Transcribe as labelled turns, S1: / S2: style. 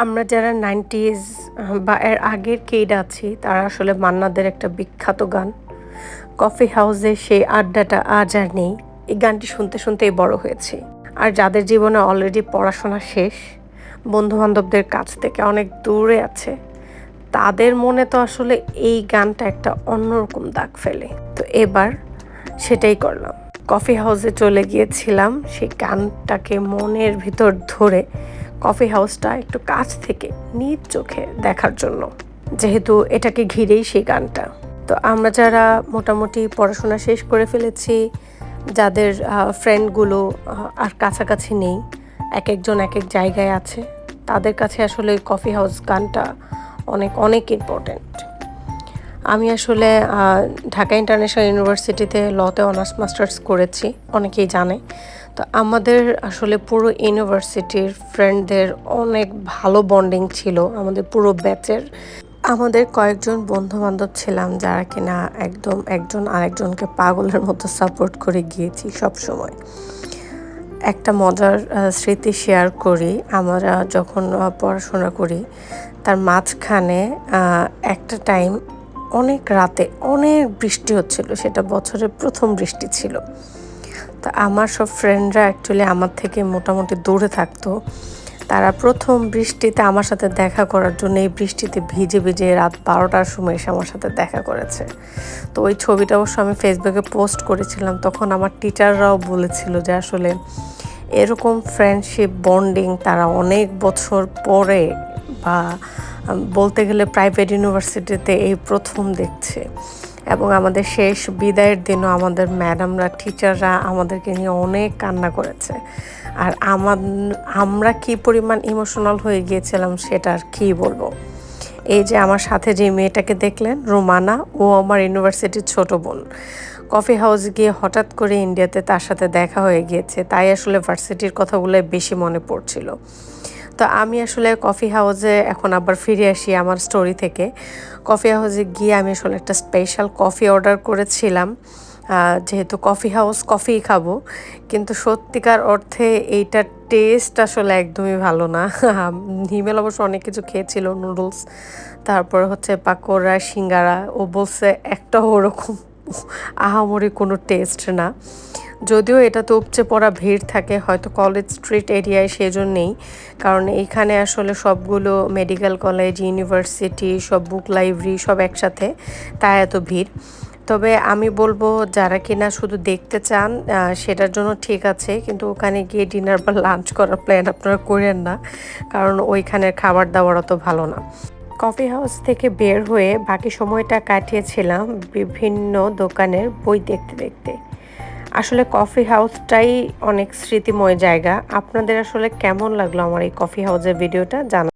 S1: আমরা যারা নাইনটিজ বা এর আগের কেড আছি, তারা আসলে মান্নাদের একটা বিখ্যাত গান। কফি হাউসে সেই আড্ডাটা আজ আর নেই। এই গানটি শুনতে শুনতেই বড় হয়েছি। আর যাদের জীবনে অলরেডি পড়াশোনা শেষ বন্ধু বান্ধবদের কাছ থেকে অনেক দূরে আছে, তাদের মনে তো আসলে এই গানটা একটা অন্যরকম দাগ ফেলে। তো এবার সেটাই করলাম। কফি হাউসে চলে গিয়েছিলাম, সেই গানটাকে মনের ভিতর ধরে কফি হাউসটা একটু কাছ থেকে নিজ চোখে দেখার জন্য। যেহেতু এটাকে ঘিরেই সেই গানটা। তো আমরা যারা মোটামুটি পড়াশোনা শেষ করে ফেলেছি, যাদের ফ্রেন্ডগুলো আর কাছাকাছি নেই এক একজন এক এক জায়গায় আছে, তাদের কাছে আসলে কফি হাউস গানটা অনেক অনেক ইম্পর্ট্যান্ট আমি আসলে ঢাকা ইন্টারন্যাশনাল ইউনিভার্সিটিতে লতে অনার্স মাস্টার্স করেছি, অনেকেই জানে। তো আমাদের আসলে পুরো ইউনিভার্সিটির ফ্রেন্ডদের অনেক ভালো বন্ডিং ছিল আমাদের পুরো ব্যাচের। আমাদের কয়েকজন বন্ধু বান্ধব ছিলাম যারা কিনা একদম একজন আরেকজনকে পাগলের মতো সাপোর্ট করে গিয়েছি সব সময়। একটা মজার স্মৃতি শেয়ার করি। আমরা যখন পড়াশোনা করি, তার মাঝখানে একটা টাইম অনেক রাতে অনেক বৃষ্টি হচ্ছিল, সেটা বছরের প্রথম বৃষ্টি ছিল। তা আমার সব ফ্রেন্ডরা অ্যাকচুয়ালি আমার থেকে মোটামুটি দূরে থাকতো। তারা প্রথম বৃষ্টিতে আমার সাথে দেখা করার জন্য এই বৃষ্টিতে ভিজে ভিজে রাত বারোটার সময় এসে আমার সাথে দেখা করেছে। তো ওই ছবিটা অবশ্য আমি ফেসবুকে পোস্ট করেছিলাম, তখন আমার টিচাররাও বলেছিল যে আসলে এরকম ফ্রেন্ডশিপ বন্ডিং তারা অনেক বছর পরে বা বলতে গেলে প্রাইভেট ইউনিভার্সিটিতে এই প্রথম দেখছে। এবং আমাদের শেষ বিদায়ের দিনও আমাদের ম্যাডামরা, টিচাররা আমাদেরকে নিয়ে অনেক কান্না করেছে। আর আমার, আমরা কি পরিমাণ ইমোশনাল হয়ে গিয়েছিলাম সেটা আর কী বলব? এই যে আমার সাথে যে মেয়েটাকে দেখলেন, রোমানা, ও আমার ইউনিভার্সিটির ছোট বোন। কফি হাউস গিয়ে হঠাৎ করে ইন্ডিয়াতে তার সাথে দেখা হয়ে গিয়েছে। তাই আসলে ভার্সিটির কথাগুলো বেশি মনে পড়ছিল। তো আমি আসলে কফি হাউসে এখন আবার ফিরে আসি আমার স্টোরি থেকে। কফি হাউসে গিয়ে আমি আসলে একটা স্পেশাল কফি অর্ডার করেছিলাম। যেহেতু কফি হাউস কফি খাব, কিন্তু সত্যিকার অর্থে এইটার টেস্ট আসলে একদমই ভালো না। হিমেল অবশ্য অনেক কিছু খেয়েছিল নুডলস তারপর হচ্ছে পাকোড়া, সিঙ্গারা, ও বলছে একটাও ওরকম আহামরি কোনো টেস্ট না। যদিও এটা তো উপচে পড়া ভিড় থাকে, হয়তো কলেজ স্ট্রিট এরিয়ায় সেজন্যেই। কারণ এইখানে আসলে সবগুলো মেডিকেল কলেজ ইউনিভার্সিটি সব বুক লাইব্রেরি সব একসাথে তাই এত ভিড়। তবে আমি বলব, যারা কিনা শুধু দেখতে চান সেটার জন্য ঠিক আছে, কিন্তু ওখানে গিয়ে ডিনার বা লাঞ্চ করার প্ল্যান আপনারা করেন না, কারণ ওইখানের খাবার দাবার অত ভালো না। কফি হাউস থেকে বের হয়ে বাকি সময়টা কাটিয়েছিলাম বিভিন্ন দোকানের বই দেখতে দেখতে। আসলে কফি হাউসটাই অনেক স্মৃতিময় জায়গা। আপনাদের আসলে কেমন লাগল আমার এই কফি হাউসের ভিডিওটা জানা